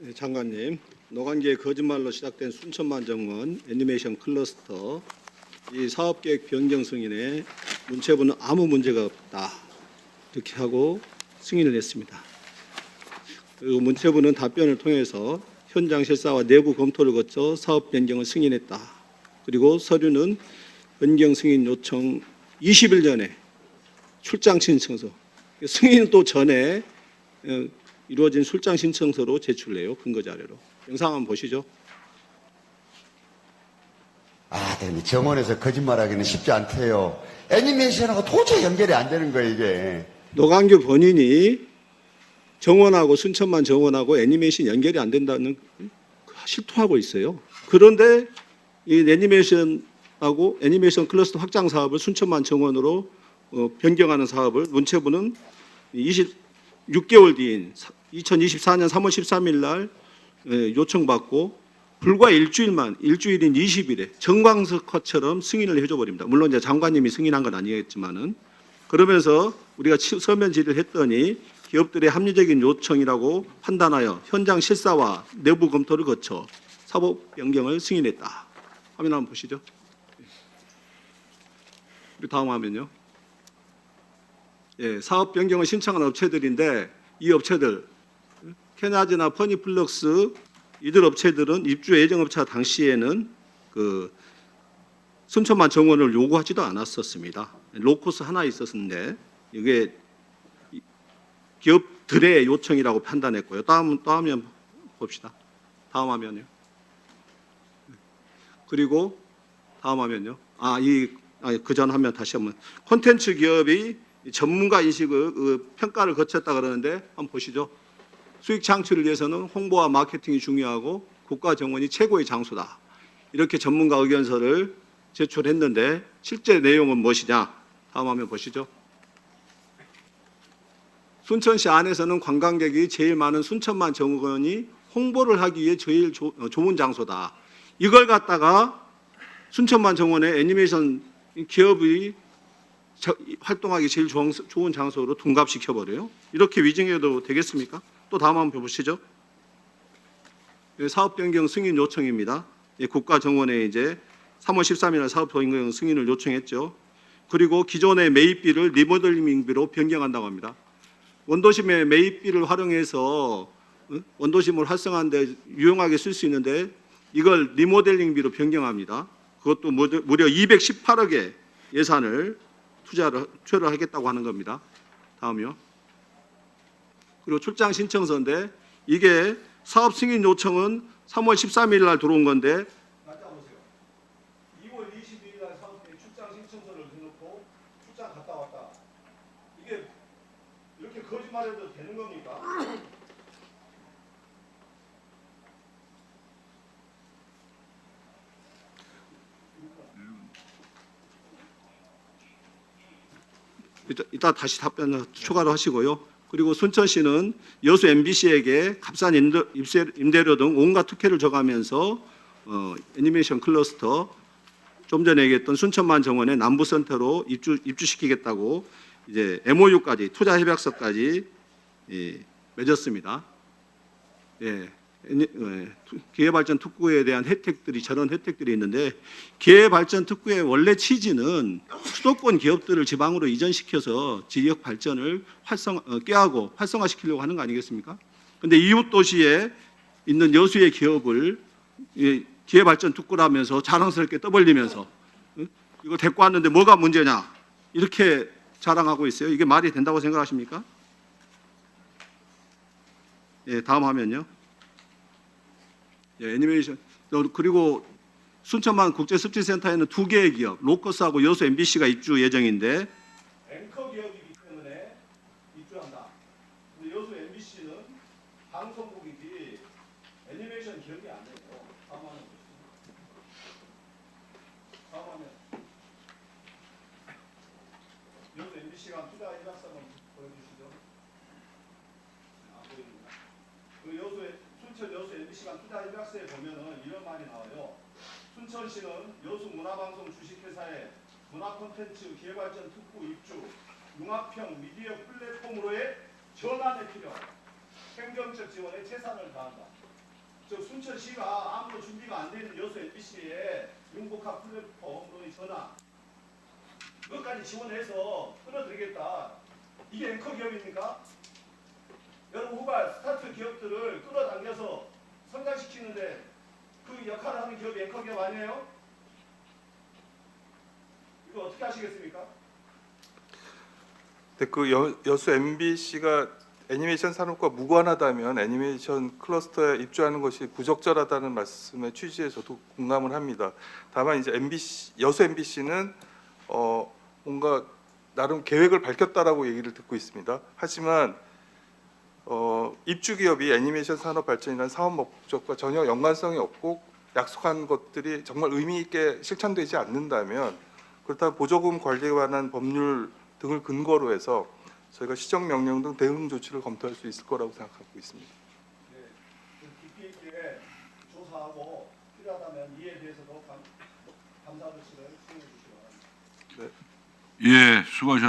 네, 장관님, 노관계의 거짓말로 시작된 순천만 정원 애니메이션 클러스터 이 사업계획 변경 승인에 문체부는 아무 문제가 없다 이렇게 하고 승인을 했습니다. 그리고 문체부는 답변을 통해서 현장 실사와 내부 검토를 거쳐 사업 변경을 승인했다. 그리고 서류는 변경 승인 요청 20일 전에 출장 신청서 승인 또 전에 어, 이루어진 출장 신청서로 제출해요 근거 자료로 영상 한번 보시죠. 아, 근데 정원에서 거짓말하기는 쉽지 않대요. 애니메이션하고 도저히 연결이 안 되는 거예요, 이게. 노광규 본인이 정원하고 순천만 정원하고 애니메이션 연결이 안 된다는 실토하고 있어요. 그런데 이 애니메이션하고 애니메이션 클러스터 확장 사업을 순천만 정원으로 어, 변경하는 사업을 문체부는 26개월 뒤인 2024년 3월 13일 날 예, 요청받고 불과 일주일만 일주일인 20일에 정광석화처럼 승인을 해줘 버립니다. 물론 이제 장관님이 승인한 건 아니겠지만은 그러면서 우리가 치- 서면 질의를 했더니 기업들의 합리적인 요청이라고 판단하여 현장 실사와 내부 검토를 거쳐 사법 변경을 승인했다. 화면 한번 보시죠. 우리 다음 화면요. 예, 사업 변경을 신청한 업체들인데 이 업체들 케나즈나 퍼니플럭스 이들 업체들은 입주 예정업체 당시에는 그 순천만 정원을 요구하지도 않았었습니다. 로코스 하나 있었는데 이게 이- 기업들의 요청이라고 판단했고요. 다음 다음 화면 봅시다. 다음 화면요. 그리고 다음 화면요. 아, 이그전 화면 다시 한번 콘텐츠 기업이 전문가 인식을 그 평가를 거쳤다 그러는데 한번 보시죠. 수익 창출을 위해서는 홍보와 마케팅이 중요하고 국가 정원이 최고의 장소다. 이렇게 전문가 의견서를 제출했는데 실제 내용은 무엇이냐? 다음 화면 보시죠. 순천시 안에서는 관광객이 제일 많은 순천만 정원이 홍보를 하기 위해 제일 조- 어, 좋은 장소다. 이걸 갖다가 순천만 정원의 애니메이션 기업이 저- 활동하기 제일 좋은, 장소로 둔갑시켜 버려요. 이렇게 위증해도 되겠습니까? 또 다음 한번 보시죠. 예, 사업 변경 승인 요청입니다. 예, 국가 정원에 이제 3월 13일 사업 변경 승인을 요청했죠. 그리고 기존의 매입비를 리모델링비로 변경한다고 합니다. 원도심의 매입비를 활용해서 어? 원도심을 활성화하는데 유용하게 쓸 수 있는데 이걸 리모델링비로 변경합니다. 그것도 무려 무려 218억의 예산을 투자를 투여를 하겠다고 하는 겁니다. 다음이요. 그리고 출장 신청서인데 이게 사업 승인 요청은 3월 13일 날 들어온 건데 맞다 보세요. 2월 22일 날 사업 출장 신청서를 내놓고 출장 갔다 왔다. 이게 이렇게 거짓말해도 되는 겁니까? 이따, 이따 다시 답변 추가로 하시고요. 그리고 순천시는 여수 MBC에게 값싼 임대료 등 온갖 특혜를 줘가면서 어, 애니메이션 클러스터 좀 전에 얘기했던 순천만 정원의 남부센터로 입주 입주시키겠다고 이제 MOU까지 투자 협약서까지 예, 맺었습니다. 예, 기회발전 특구에 대한 혜택들이 저런 혜택들이 있는데 기회발전 특구의 원래 취지는 수도권 기업들을 지방으로 이전시켜서 지역 발전을 활성 어, 깨하고 활성화시키려고 하는 거 아니겠습니까? 근데 이웃 도시에 있는 여수의 기업을 이 기회발전 특구라면서 자랑스럽게 떠벌리면서 응? 이거 데리고 왔는데 뭐가 문제냐 이렇게 자랑하고 있어요. 이게 말이 된다고 생각하십니까? 예, 다음 화면요. 예, 애니메이션 어, 그리고 순천만 국제습지센터에는 두 개의 기업, 로커스하고 여수 MBC가 입주 예정인데 앵커 기업이기 때문에 입주한다. 근데 여수 MBC는 방송국이지 애니메이션 기업이 화면 보시죠. 다음 화면. 여수 MBC가 투자 한번 보여주시죠. 안 보입니다. 그 여수의 순천 여수 MBC가 투자 일학서에 보면은 이런 말이 나와요. 순천시는 여수 문화방송 주식회사의 문화 콘텐츠 개발전 특구 입주 융합형 미디어 플랫폼으로의 전환에 필요한 행정적 지원에 최선을 다한다. 저 순천시가 아무도 준비가 안 되는 여수 MBC에 융복합 플랫폼으로의 전화 그것까지 지원해서 끌어들이겠다. 이게 앵커 기업입니까? 여러분 후발 스타트 기업들을 끌어당겨서 성장시키는데 그 역할을 하는 기업이 앵커 기업 아니에요? 이거 어떻게 하시겠습니까? 근데 그 여, 여수 MBC가 애니메이션 산업과 무관하다면 애니메이션 클러스터에 입주하는 것이 부적절하다는 말씀의 취지에 저도 공감을 합니다. 다만 이제 MBC 여수 MBC는 어 뭔가 나름 계획을 밝혔다라고 얘기를 듣고 있습니다. 하지만 어 입주 기업이 애니메이션 산업 발전이라는 사업 목적과 전혀 연관성이 없고 약속한 것들이 정말 의미 있게 실천되지 않는다면 그렇다면 보조금 관리에 관한 법률 등을 근거로 해서 저희가 시정 명령 등 대응 조치를 검토할 수 있을 거라고 생각하고 있습니다. 네, 조사하고 필요하다면 이에 대해서도 감, 감사 조치를 수행해 주시기 바랍니다. 네. 예, 수고하셨습니다.